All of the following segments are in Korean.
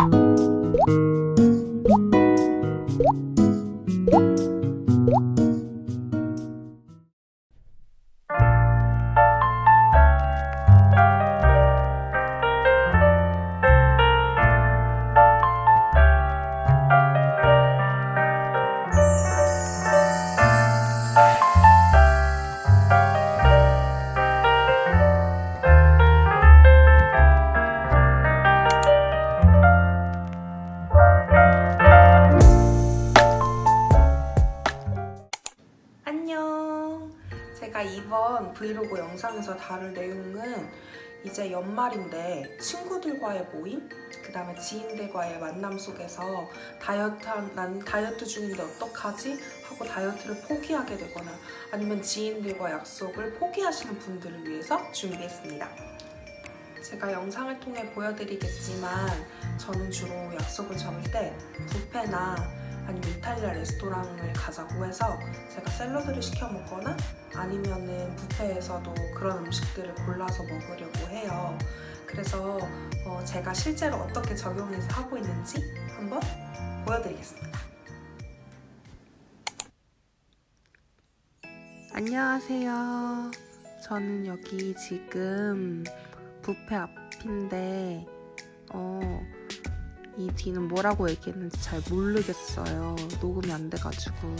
안녕. 내용은 이제 연말인데 친구들과의 모임, 그 다음에 지인들과의 만남 속에서 다이어트, 한- 난 다이어트 중인데 어떡하지? 하고 다이어트를 포기하게 되거나 아니면 지인들과 약속을 포기하시는 분들을 위해서 준비했습니다. 제가 영상을 통해 보여드리겠지만 저는 주로 약속을 잡을 때 뷔페나 아니면 이탈리아 레스토랑을 가자고 해서 제가 샐러드를 시켜 먹거나 아니면은 뷔페에서도 그런 음식들을 골라서 먹으려고 해요. 그래서 어, 제가 실제로 어떻게 적용해서 하고 있는지 한번 보여드리겠습니다. 안녕하세요. 저는 여기 지금 뷔페 앞인데 어, 이 뒤는 뭐라고 얘기했는지 잘 모르겠어요. 녹음이 안 돼가지고.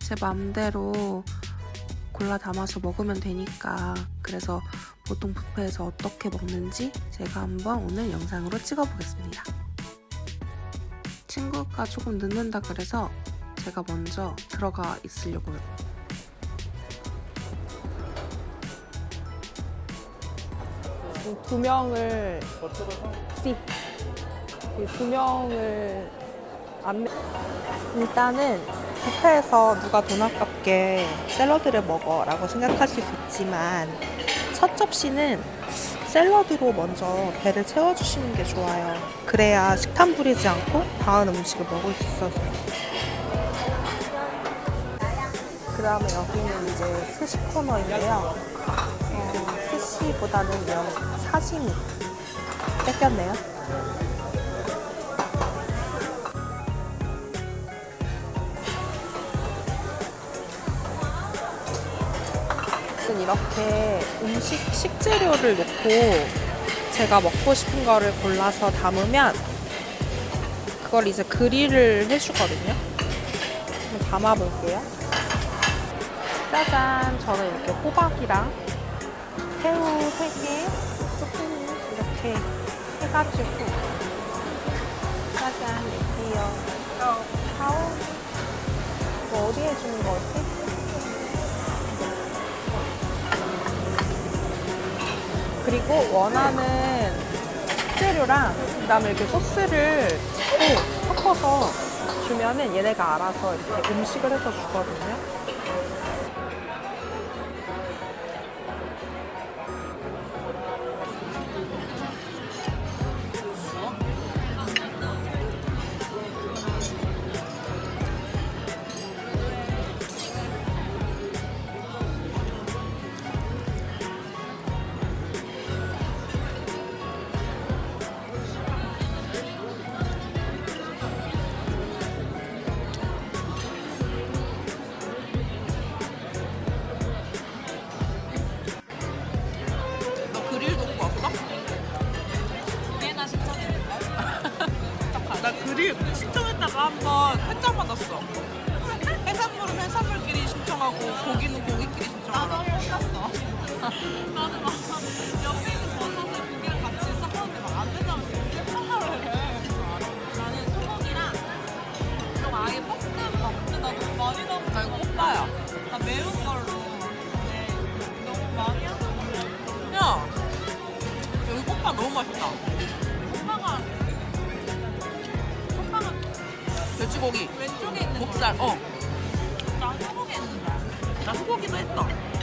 제 맘대로 골라 담아서 먹으면 되니까 그래서 보통 뷔페에서 어떻게 먹는지 제가 한번 오늘 영상으로 찍어보겠습니다. 친구가 조금 늦는다 그래서 제가 먼저 들어가 있으려고요. 두 명을 C 두 명을 안 일단은 뷔페에서 누가 돈 아깝게 샐러드를 먹어 라고 생각하실 수 있지만 첫 접시는 샐러드로 먼저 배를 채워주시는 게 좋아요. 그래야 식탐 부리지 않고 다음 음식을 먹을 수 있어서. 그 다음에 여기는 이제 스시 코너인데요. 어, 스시보다는 면 사시미 뺏겼네요. 이렇게 음식 식재료를 놓고 제가 먹고 싶은 거를 골라서 담으면 그걸 이제 그릴을 해주거든요. 담아볼게요. 짜잔, 저는 이렇게 호박이랑 새우 3개, 쭈꾸미 이렇게 해가지고 짜잔, 이렇게요. 아우, 이거 어디에 주는 거지? 그리고 원하는 식재료랑 그다음에 이렇게 소스를 또 섞어서 주면은 얘네가 알아서 이렇게 음식을 해서 주거든요. 나 그릴 신청했다가 한번 퇴짜 받았어. 해산물은 해산물끼리 신청하고 고기는 고기끼리 신청하고. 나도 몰랐어. 나는 막 옆에 있는 버섯을 고기랑 같이 섞었는데 막 안 된다고 생각을 해. 나는 소고기랑 좀 아예 볶음 먹는데 나 너무 많이 넣은 거 이거 오빠야. 나 매운 걸로. 네. 너무 많이 하는 거 야, 여기 꽃파 너무 맛있다. 돼지고기 왼쪽에 있는 목살. 어. 나 소고기 했는데. 나 소고기도 했다.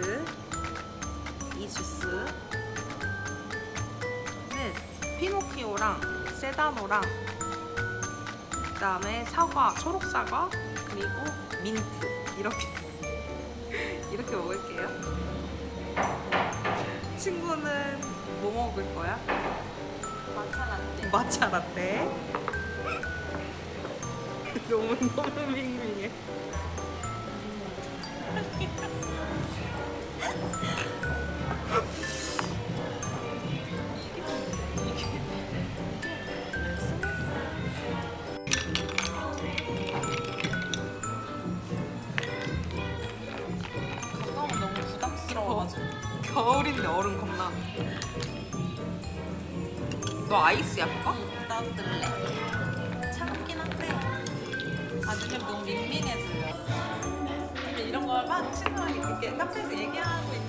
요거트, 이 주스, 네, 피노키오랑 세다노랑 그 다음에 사과, 초록사과 그리고 민트. 이렇게. 이렇게 먹을게요. 친구는 뭐 먹을 거야? 마차 라떼. 마차 라떼. 너무 너무 밍밍해. 가까우면 너무 부담스러워가지고. 겨울인데 얼음 겁나. 너 아이스 약까? 나도 들래. 차갑긴 한데. 아, 요즘 너무 막 친구랑 이렇게 카페에서 얘기하고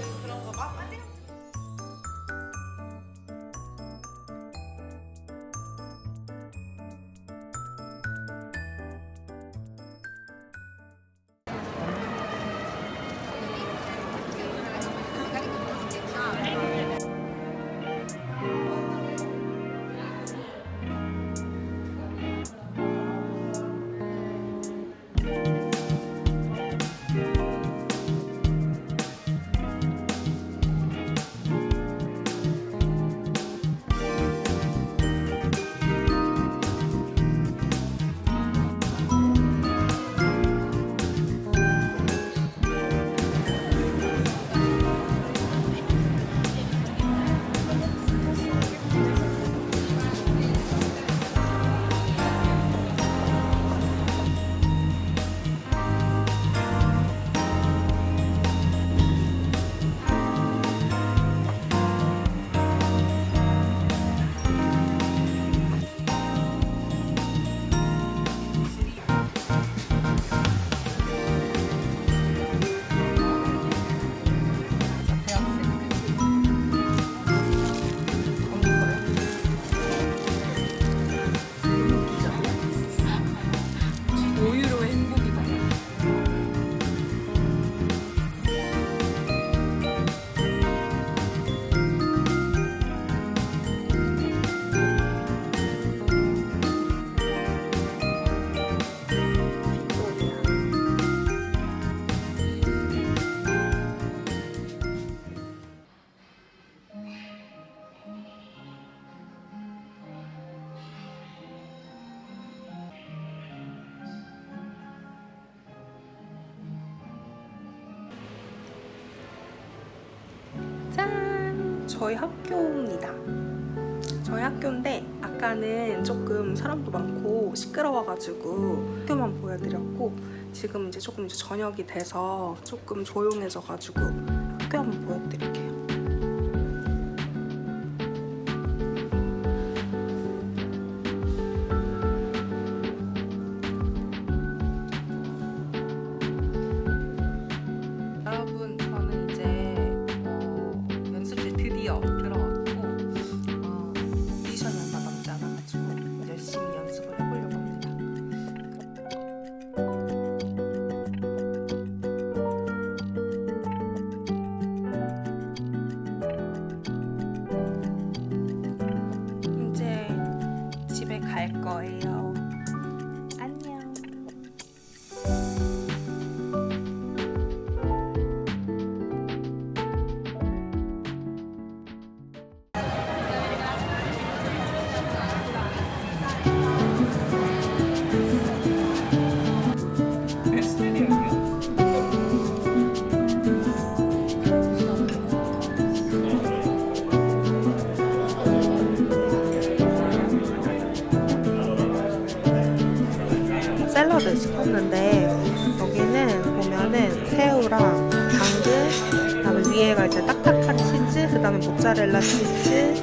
저희 학교입니다. 저희 학교인데 아까는 조금 사람도 많고 시끄러워가지고 학교만 보여드렸고 지금 이제 조금 이제 저녁이 돼서 조금 조용해져가지고 Bye. 그 다음에 모짜렐라 치즈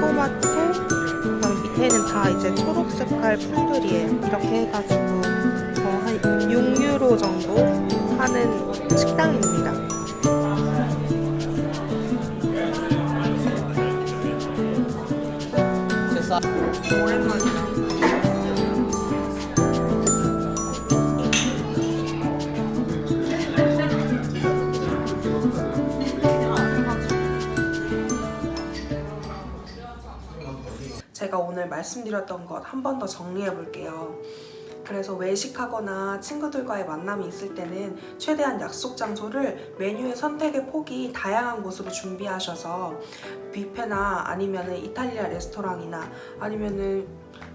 토마토 그 다음에 밑에는 다 이제 초록 색깔 풀들이에요. 이렇게 해가지고 어, 한 6유로 정도 하는 식당입니다. 오랜만이다 오늘 말씀드렸던 것 한 번 더 정리해 볼게요. 그래서 외식하거나 친구들과의 만남이 있을 때는 최대한 약속 장소를 메뉴의 선택의 폭이 다양한 곳으로 준비하셔서 뷔페나 아니면은 이탈리아 레스토랑이나 아니면은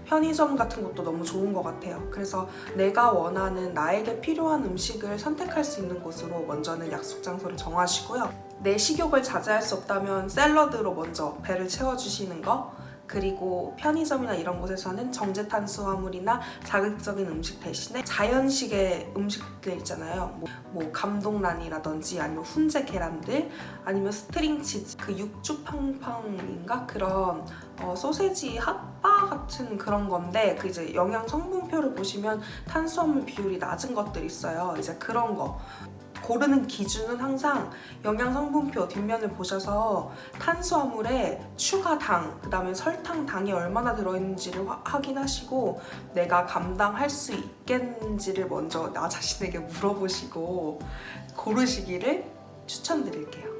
편의점 같은 것도 너무 좋은 것 같아요. 그래서 내가 원하는 나에게 필요한 음식을 선택할 수 있는 곳으로 먼저는 약속 장소를 정하시고요. 내 식욕을 자제할 수 없다면 샐러드로 먼저 배를 채워주시는 거. 그리고 편의점이나 이런 곳에서는 정제 탄수화물이나 자극적인 음식 대신에 자연식의 음식들 있잖아요. 뭐, 뭐 감동란이라든지 아니면 훈제 계란들 아니면 스트링 치즈 그 육주팡팡인가 그런 어, 소세지 핫바 같은 그런 건데 그 이제 영양 성분표를 보시면 탄수화물 비율이 낮은 것들 있어요. 이제 그런 거 고르는 기준은 항상 영양 성분표 뒷면을 보셔서 탄수화물에 추가 당, 그 다음에 설탕 당이 얼마나 들어있는지를 화- 확인하시고 내가 감당할 수 있겠는지를 먼저 나 자신에게 물어보시고 고르시기를 추천드릴게요.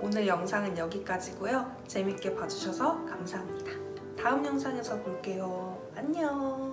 오늘 영상은 여기까지고요. 재밌게 봐주셔서 감사합니다. 다음 영상에서 볼게요. 안녕.